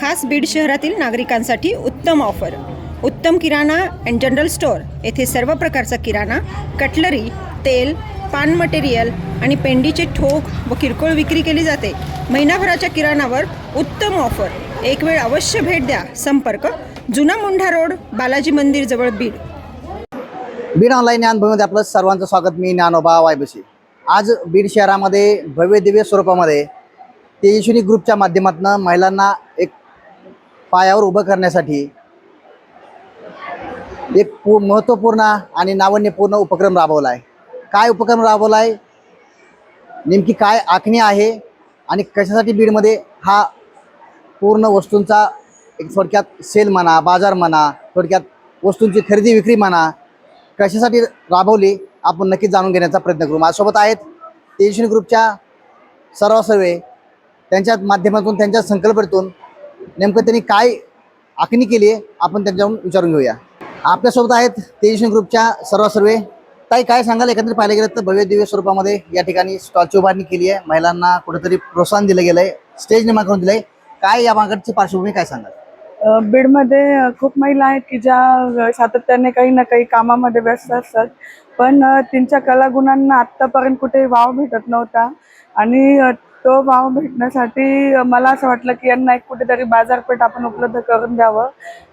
खास बीड शहरातील नागरिकांसाठी उत्तम ऑफर. उत्तम किराणा अँड जनरल स्टोअर येथे सर्व प्रकारचा किराणा कटलरी तेल पान मटेरियल आणि पेंडीचे ठोक व किरकोळ विक्री केली जाते. महिनाभराच्या किराणावर उत्तम ऑफर. एक वेळ अवश्य भेट द्या. संपर्क जुना मुंढा रोड बालाजी मंदिर जवळ बीड. बीड ऑनलाईन ज्ञानभूमीमध्ये आपलं सर्वांचं स्वागत. मी ज्ञानोबा वायबशी. आज बीड शहरामध्ये भव्य दिव्य स्वरूपामध्ये तेजस्विनी ग्रुपच्या माध्यमातून महिलांना एक पायावर उभं करण्यासाठी एक पू महत्त्वपूर्ण आणि नाविन्यपूर्ण उपक्रम राबवला आहे. काय उपक्रम राबवला आहे? नेमकी काय आखणी आहे आणि कशासाठी बीडमध्ये हा पूर्ण वस्तूंचा एक थोडक्यात सेल म्हणा बाजार म्हणा थोडक्यात वस्तूंची खरेदी विक्री म्हणा कशासाठी राबवली आपण नक्कीच जाणून घेण्याचा प्रयत्न करू. माझ्यासोबत आहेत तेजस्वी ग्रुपच्या सर्व त्यांच्या माध्यमातून त्यांच्या संकल्पनेतून नेमकं त्यांनी काय आखणी केली आहे आपण त्यांच्याकडून विचारून घेऊया. आपल्यासोबत आहेत तेजस्वी ग्रुपच्या सर्व सर्वे. ताई काय सांगाल? एकंदरीत पाहिलं गेलं तर भव्य दिव्य स्वरूपामध्ये या ठिकाणी स्टॉलची उभारणी केली आहे. महिलांना कुठेतरी प्रोत्साहन दिलं गेलं आहे स्टेज निर्माण करून दिलं आहे काय या मागची पार्श्वभूमी काय सांगाल? बीडमध्ये खूप महिला आहेत की ज्या सातत्याने काही ना काही कामामध्ये व्यस्त असतात. पण त्यांच्या कलागुणांना आत्तापर्यंत कुठेही वाव भेटत नव्हता. आणि तो भाव भेटण्यासाठी मला असं वाटलं की यांना एक कुठेतरी बाजारपेठ आपण उपलब्ध करून द्यावं.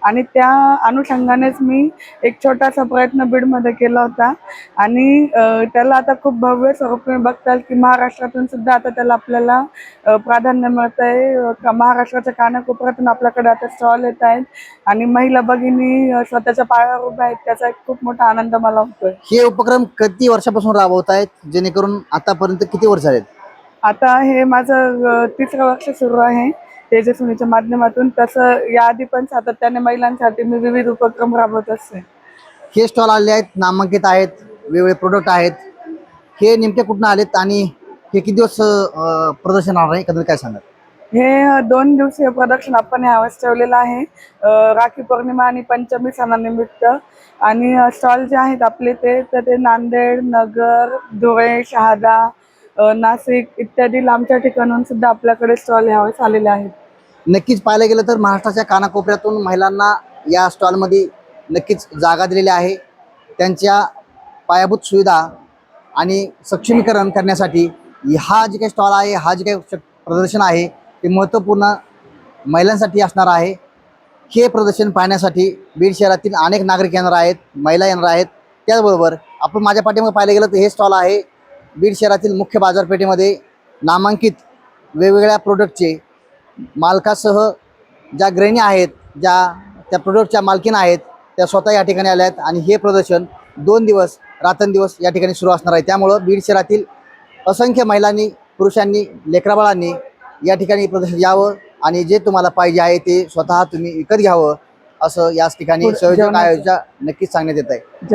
आणि त्या अनुषंगानेच मी एक छोटासा प्रयत्न बीडमध्ये केला होता. आणि त्याला आता खूप भव्य स्वरूप तुम्ही बघताल की महाराष्ट्रातून सुद्धा आता त्याला आपल्याला प्राधान्य मिळत आहे महाराष्ट्राच्या कानाकोपऱ्यातून आपल्याकडे आता स्टॉल येत आहेत. आणि महिला भगिनी स्वतःच्या पायावर उभ्या आहेत. त्याचा एक खूप मोठा आनंद मला होतोय. हे उपक्रम किती वर्षापासून राबवत आहेत जेणेकरून आतापर्यंत किती वर्ष झालेत? आता हे माझं तिसरं वर्ष सुरू आहे. तेजस्विनीच्या माध्यमातून तसं याआधी पण सातत्याने महिलांसाठी मी विविध उपक्रम राबवत असते. हे स्टॉल आले आहेत नामांकित आहेत वेगवेगळे प्रोडक्ट आहेत. हे नेमके कुठून आलेत आणि हे किती दिवस प्रदर्शन होणार आहे? एकंदरीत काय सांगाल? हे दोन दिवसीय प्रदर्शन आपण यावेळेस ठेवलेलं आहे. राखी पौर्णिमा आणि पंचमी सणानिमित्त. आणि स्टॉल जे आहेत आपले ते तर ते नांदेड नगर धुळे शहादा नाशिक इत्यादी लांबच्या ठिकाणून सुद्धा आपल्याकडे स्टॉल यावेळेस आलेले आहेत. नक्कीच पाहायला गेलं तर महाराष्ट्राच्या कानाकोपऱ्यातून महिलांना या स्टॉलमध्ये नक्कीच जागा दिलेली आहे. त्यांच्या पायाभूत सुविधा आणि सक्षमीकरण करण्यासाठी हा जे काही स्टॉल आहे हा जे काही श- प्रदर्शन आहे ते महत्त्वपूर्ण महिलांसाठी असणार आहे. हे प्रदर्शन पाहण्यासाठी बीड शहरातील अनेक नागरिक येणार आहेत महिला येणार आहेत. त्याचबरोबर आपण माझ्या पाठीमागे पाहायला गेलं तर हे स्टॉल आहे. बीड शहरातील मुख्य बाजारपेठेमध्ये नामांकित वेगवेगळ्या प्रोडक्टचे मालकासह ज्या गृहिणी आहेत ज्या त्या प्रोडक्टच्या मालकीन आहेत त्या स्वतः या ठिकाणी आल्या आहेत आणि हे प्रदर्शन दोन दिवस रात्रंदिवस या ठिकाणी सुरू असणार आहे त्यामुळं बीड शहरातील असंख्य महिलांनी पुरुषांनी लेकराबाळांनी या ठिकाणी प्रदर्शन यावं आणि जे तुम्हाला पाहिजे आहे ते स्वतः तुम्ही विकत घ्यावं असं याच ठिकाणी पुढ- संयोजक. आयोजक नक्कीच सांगण्यात येत आहे